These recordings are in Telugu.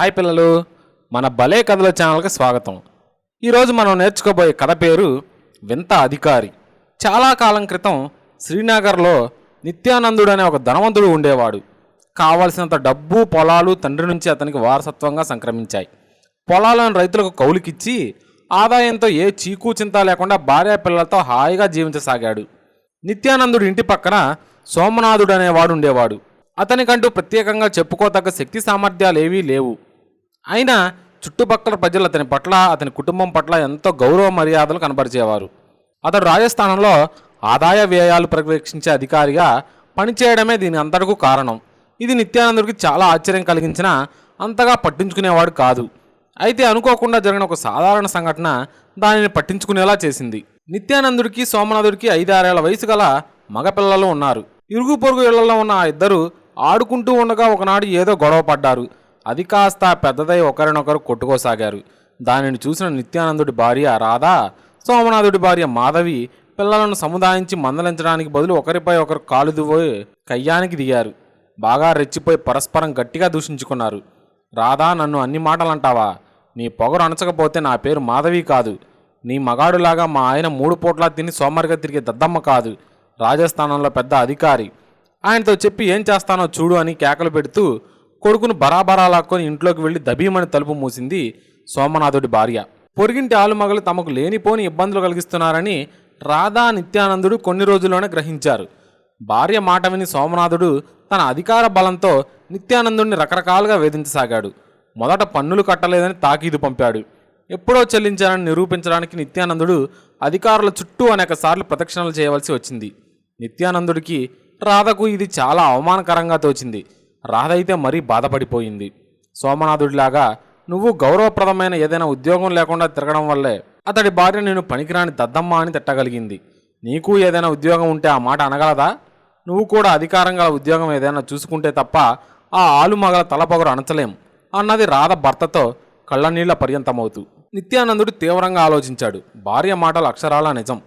హాయ్ పిల్లలు మన భలే కథల ఛానల్కి స్వాగతం. ఈరోజు మనం నేర్చుకోబోయే కథ పేరు వింత అధికారి. చాలా కాలం క్రితం శ్రీనగర్లో నిత్యానందుడు అనే ఒక ధనవంతుడు ఉండేవాడు. కావలసినంత డబ్బు పొలాలు తండ్రి నుంచి అతనికి వారసత్వంగా సంక్రమించాయి. పొలాలను రైతులకు కౌలుకిచ్చి ఆదాయంతో ఏ చీకు చింత లేకుండా భార్య పిల్లలతో హాయిగా జీవించసాగాడు. నిత్యానందుడు ఇంటి పక్కన సోమనాథుడు అనేవాడు ఉండేవాడు. అతనికంటూ ప్రత్యేకంగా చెప్పుకోతగ్గ శక్తి సామర్థ్యాలు ఏవీ లేవు. అయినా చుట్టుపక్కల ప్రజలు అతని పట్ల అతని కుటుంబం పట్ల ఎంతో గౌరవ మర్యాదలు కనబరిచేవారు. అతడు రాజస్థానంలో ఆదాయ వ్యయాలు పర్యవేక్షించే అధికారిగా పనిచేయడమే దీని అంతటకు కారణం. ఇది నిత్యానందుడికి చాలా ఆశ్చర్యం కలిగించిన అంతగా పట్టించుకునేవాడు కాదు. అయితే అనుకోకుండా జరిగిన ఒక సాధారణ సంఘటన దానిని పట్టించుకునేలా చేసింది. నిత్యానందుడికి సోమనాథుడికి ఐదారేళ్ళ వయసు గల మగపిల్లలు ఉన్నారు. ఇరుగు పొరుగు ఇళ్ళలో ఉన్న ఆ ఇద్దరు ఆడుకుంటూ ఉండగా ఒకనాడు ఏదో గొడవ పడ్డారు. అది కాస్త పెద్దదై ఒకరినొకరు కొట్టుకోసాగారు. దానిని చూసిన నిత్యానందుడి భార్య రాధా సోమనాథుడి భార్య మాధవి పిల్లలను సముదాయించి మందలించడానికి బదులు ఒకరిపై ఒకరు కాలు దువ్వి కయ్యానికి దిగారు. బాగా రెచ్చిపోయి పరస్పరం గట్టిగా దూషించుకున్నారు. రాధా నన్ను అన్ని మాటలంటావా? నీ పొగరు అణచకపోతే నా పేరు మాధవి కాదు. నీ మగాడులాగా మా ఆయన మూడు పూట్లా తిని సోమరిగా తిరిగే దద్దమ్మ కాదు. రాజస్థానంలో పెద్ద అధికారి. ఆయనతో చెప్పి ఏం చేస్తానో చూడు అని కేకలు పెడుతూ కొడుకును బరాబరా లాక్కొని ఇంట్లోకి వెళ్ళి దబీమని తలుపు మూసింది సోమనాథుడి భార్య. పొరిగింటి ఆలుమగలు తమకు లేనిపోని ఇబ్బందులు కలిగిస్తున్నారని రాధా నిత్యానందుడు కొన్ని రోజుల్లోనే గ్రహించారు. భార్య మాట విని సోమనాథుడు తన అధికార బలంతో నిత్యానందుడిని రకరకాలుగా వేధించసాగాడు. మొదట పన్నులు కట్టలేదని తాకీదు పంపాడు. ఎప్పుడో చెల్లించారని నిరూపించడానికి నిత్యానందుడు అధికారుల చుట్టూ అనేక సార్లు ప్రదక్షిణలు చేయవలసి వచ్చింది. నిత్యానందుడికి రాధకు ఇది చాలా అవమానకరంగా తోచింది. రాధైతే మరీ బాధపడిపోయింది. సోమనాథుడిలాగా నువ్వు గౌరవప్రదమైన ఏదైనా ఉద్యోగం లేకుండా తిరగడం వల్లే అతడి భార్య నేను పనికిరాని దద్దమ్మ అని తిట్టగలిగింది. నీకు ఏదైనా ఉద్యోగం ఉంటే ఆ మాట అనగలదా? నువ్వు కూడా అధికారం గల ఉద్యోగం ఏదైనా చూసుకుంటే తప్ప ఆ ఆలుమగల తలపొగరు అణచలేం అన్నది రాధ భర్తతో కళ్ళనీళ్ళ పర్యంతమవుతూ. నిత్యానందుడు తీవ్రంగా ఆలోచించాడు. భార్య మాటలు అక్షరాల నిజం.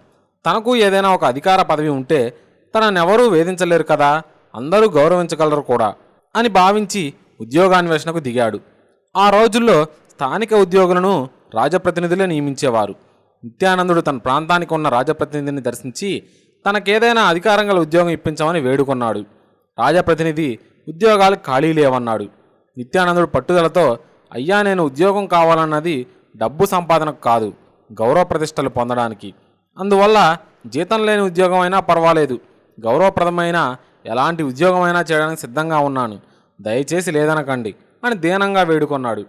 తనకు ఏదైనా ఒక అధికార పదవి ఉంటే తననెవరూ వేధించలేరు కదా? అందరూ గౌరవించగలరు కూడా. అని భావించి ఉద్యోగాన్వేషణకు దిగాడు. ఆ రోజుల్లో స్థానిక ఉద్యోగులను రాజప్రతినిధులే నియమించేవారు. నిత్యానందుడు తన ప్రాంతానికి ఉన్న రాజప్రతినిధిని దర్శించి తనకేదైనా అధికారం గల ఉద్యోగం ఇప్పించమని వేడుకొన్నాడు. రాజప్రతినిధి ఉద్యోగాలు ఖాళీ లేవన్నాడు. నిత్యానందుడు పట్టుదలతో అయ్యా నేను ఉద్యోగం కావాలన్నది డబ్బు సంపాదనకు కాదు గౌరవ ప్రతిష్టలు పొందడానికి. అందువల్ల జీతం లేని ఉద్యోగమైనా పర్వాలేదు. గౌరవప్రదమైన ఎలాంటి ఉద్యోగమైనా చేయడానికి సిద్ధంగా ఉన్నాను. దయచేసి లేదనకండి అని దీనంగా వేడుకొన్నాడు.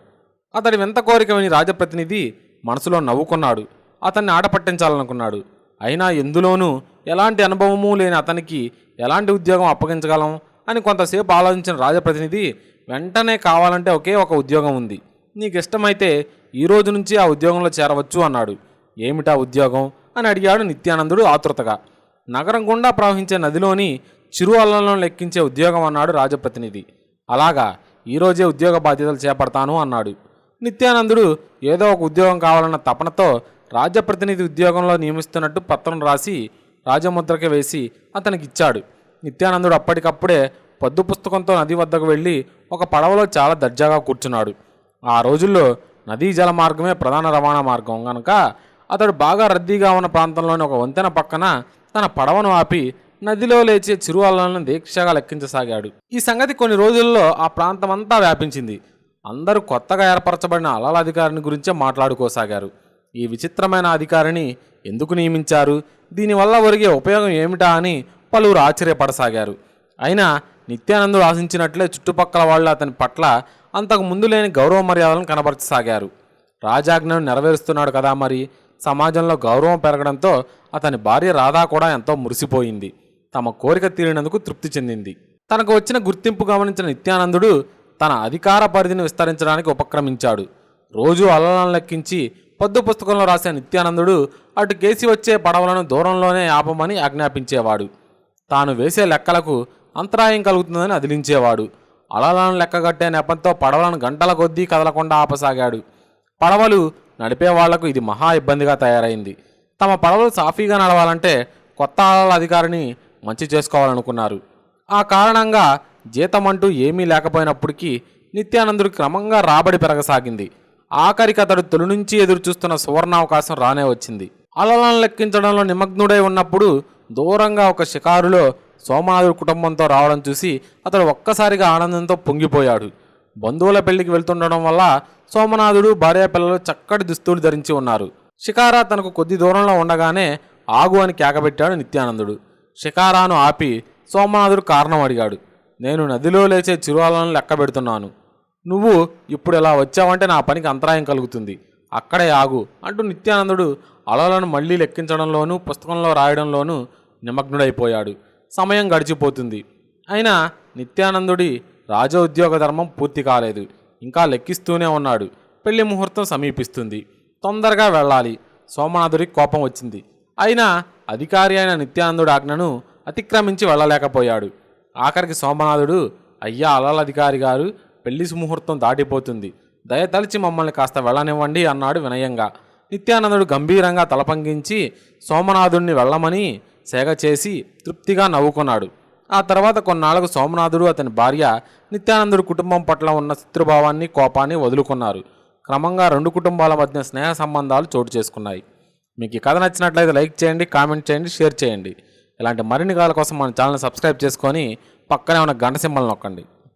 అతడి వింత కోరిక విని రాజప్రతినిధి మనసులో నవ్వుకున్నాడు. అతన్ని ఆట పట్టించాలనుకున్నాడు అయినా ఎందులోనూ ఎలాంటి అనుభవమూ లేని అతనికి ఎలాంటి ఉద్యోగం అప్పగించగలం అని కొంతసేపు ఆలోచించిన రాజప్రతినిధి వెంటనే కావాలంటే ఒకే ఒక ఉద్యోగం ఉంది. నీకు ఇష్టమైతే ఈ రోజు నుంచి ఆ ఉద్యోగంలో చేరవచ్చు అన్నాడు. ఏమిటా ఉద్యోగం? అని అడిగాడు నిత్యానందుడు ఆతృతగా. నగరం గుండా ప్రవహించే నదిలోని చిరు అల్లంలో లెక్కించే ఉద్యోగం అన్నాడు రాజప్రతినిధి. అలాగా ఈరోజే ఉద్యోగ బాధ్యతలు చేపడతాను అన్నాడు. నిత్యానందుడు ఏదో ఒక ఉద్యోగం కావాలన్న తపనతో రాజ్యప్రతినిధి ఉద్యోగంలో నియమిస్తున్నట్టు పత్రం రాసి రాజముద్రకి వేసి అతనికి ఇచ్చాడు నిత్యానందుడు అప్పటికప్పుడే పొద్దు పుస్తకంతో నది వద్దకు వెళ్ళి ఒక పడవలో చాలా దర్జాగా కూర్చున్నాడు. ఆ రోజుల్లో నదీ జల మార్గమే ప్రధాన రవాణా మార్గం కనుక అతడు బాగా రద్దీగా ఉన్న ప్రాంతంలోని ఒక వంతెన పక్కన తన పడవను ఆపి నదిలో లేచే చిరు దీక్షగా లెక్కించసాగాడు. ఈ సంగతి కొన్ని రోజుల్లో ఆ ప్రాంతమంతా వ్యాపించింది. అందరూ కొత్తగా ఏర్పరచబడిన అలల అధికారిని గురించే మాట్లాడుకోసాగారు. ఈ విచిత్రమైన అధికారిని ఎందుకు నియమించారు? దీనివల్ల ఒరిగే ఉపయోగం ఏమిటా అని పలువురు ఆశ్చర్యపడసాగారు. అయినా నిత్యానందుడు ఆశించినట్లే చుట్టుపక్కల వాళ్ళు అతని పట్ల అంతకు ముందు లేని గౌరవ మర్యాదలను కనబరచసాగారు. రాజాజ్ఞను నెరవేరుస్తున్నాడు కదా మరి? సమాజంలో గౌరవం పెరగడంతో అతని భార్య రాధా కూడా ఎంతో మురిసిపోయింది. తమ కోరిక తీరినందుకు తృప్తి చెందింది. తనకు వచ్చిన గుర్తింపు గమనించిన నిత్యానందుడు తన అధికార పరిధిని విస్తరించడానికి ఉపక్రమించాడు. రోజు అల్లలను లెక్కించి పొద్దు పుస్తకంలో రాసే నిత్యానందుడు అటు కేసి వచ్చే పడవలను దూరంలోనే ఆపమని ఆజ్ఞాపించేవాడు. తాను వేసే లెక్కలకు అంతరాయం కలుగుతుందని అదిలించేవాడు. అలలను లెక్కగట్టే నెపంతో పడవలను గంటల కొద్దీ కదలకుండా ఆపసాగాడు. పడవలు నడిపే వాళ్ళకు ఇది మహా ఇబ్బందిగా తయారైంది. తమ పడవలు సాఫీగా నడవాలంటే కొత్త అలల అధికారిని మంచి చేసుకోవాలనుకున్నారు. ఆ కారణంగా జీతం అంటూ ఏమీ లేకపోయినప్పటికీ నిత్యానందుడు క్రమంగా రాబడి పెరగసాగింది. ఆఖరికి అతడు తొలి నుంచి ఎదురు చూస్తున్న సువర్ణావకాశం రానే వచ్చింది. అలలను లెక్కించడంలో నిమగ్నుడై ఉన్నప్పుడు దూరంగా ఒక షికారులో సోమనాథుడు కుటుంబంతో రావడం చూసి అతడు ఒక్కసారిగా ఆనందంతో పొంగిపోయాడు. బంధువుల పెళ్ళికి వెళ్తుండడం వల్ల సోమనాథుడు భార్య పిల్లలు చక్కటి దుస్తులు ధరించి ఉన్నారు. షికారా తనకు కొద్ది దూరంలో ఉండగానే ఆగు అని కేకబెట్టాడు నిత్యానందుడు. షికారాను ఆపి సోమనాథుడు కారణం అడిగాడు. నేను నదిలో లేచే చిరువాలను లెక్క పెడుతున్నాను. నువ్వు ఇప్పుడు ఇలా వచ్చావంటే నా పనికి అంతరాయం కలుగుతుంది. అక్కడే ఆగు అంటూ నిత్యానందుడు అలలను మళ్ళీ లెక్కించడంలోనూ పుస్తకంలో రాయడంలోనూ నిమగ్నుడైపోయాడు. సమయం గడిచిపోతుంది. అయినా నిత్యానందుడి రాజోద్యోగ ధర్మం పూర్తి కాలేదు. ఇంకా లెక్కిస్తూనే ఉన్నాడు. పెళ్ళి ముహూర్తం సమీపిస్తుంది. తొందరగా వెళ్ళాలి. సోమనాథుడికి కోపం వచ్చింది. అయినా అధికారి అయిన నిత్యానందుడు ఆజ్ఞను అతిక్రమించి వెళ్ళలేకపోయాడు. ఆఖరికి సోమనాథుడు అయ్యా అలలధికారి గారు పెళ్ళి ముహూర్తం దాటిపోతుంది. దయతలిచి మమ్మల్ని కాస్త వెళ్ళనివ్వండి అన్నాడు వినయంగా. నిత్యానందుడు గంభీరంగా తలపంగించి సోమనాథుడిని వెళ్ళమని సేగ చేసి తృప్తిగా నవ్వుకున్నాడు. ఆ తర్వాత కొన్నాళ్ళకు సోమనాథుడు అతని భార్య నిత్యానందుడు కుటుంబం పట్ల ఉన్న శత్రుభావాన్ని కోపాన్ని వదులుకున్నారు. క్రమంగా రెండు కుటుంబాల మధ్య స్నేహ సంబంధాలు చోటు చేసుకున్నాయి. మీకు ఈ కథ నచ్చినట్లయితే లైక్ చేయండి కామెంట్ చేయండి షేర్ చేయండి. ఇలాంటి మరిన్ని కాల కోసం మన ఛానల్ సబ్స్క్రైబ్ చేసుకొని పక్కనే ఉన్న గంట సింబల్ నొక్కండి.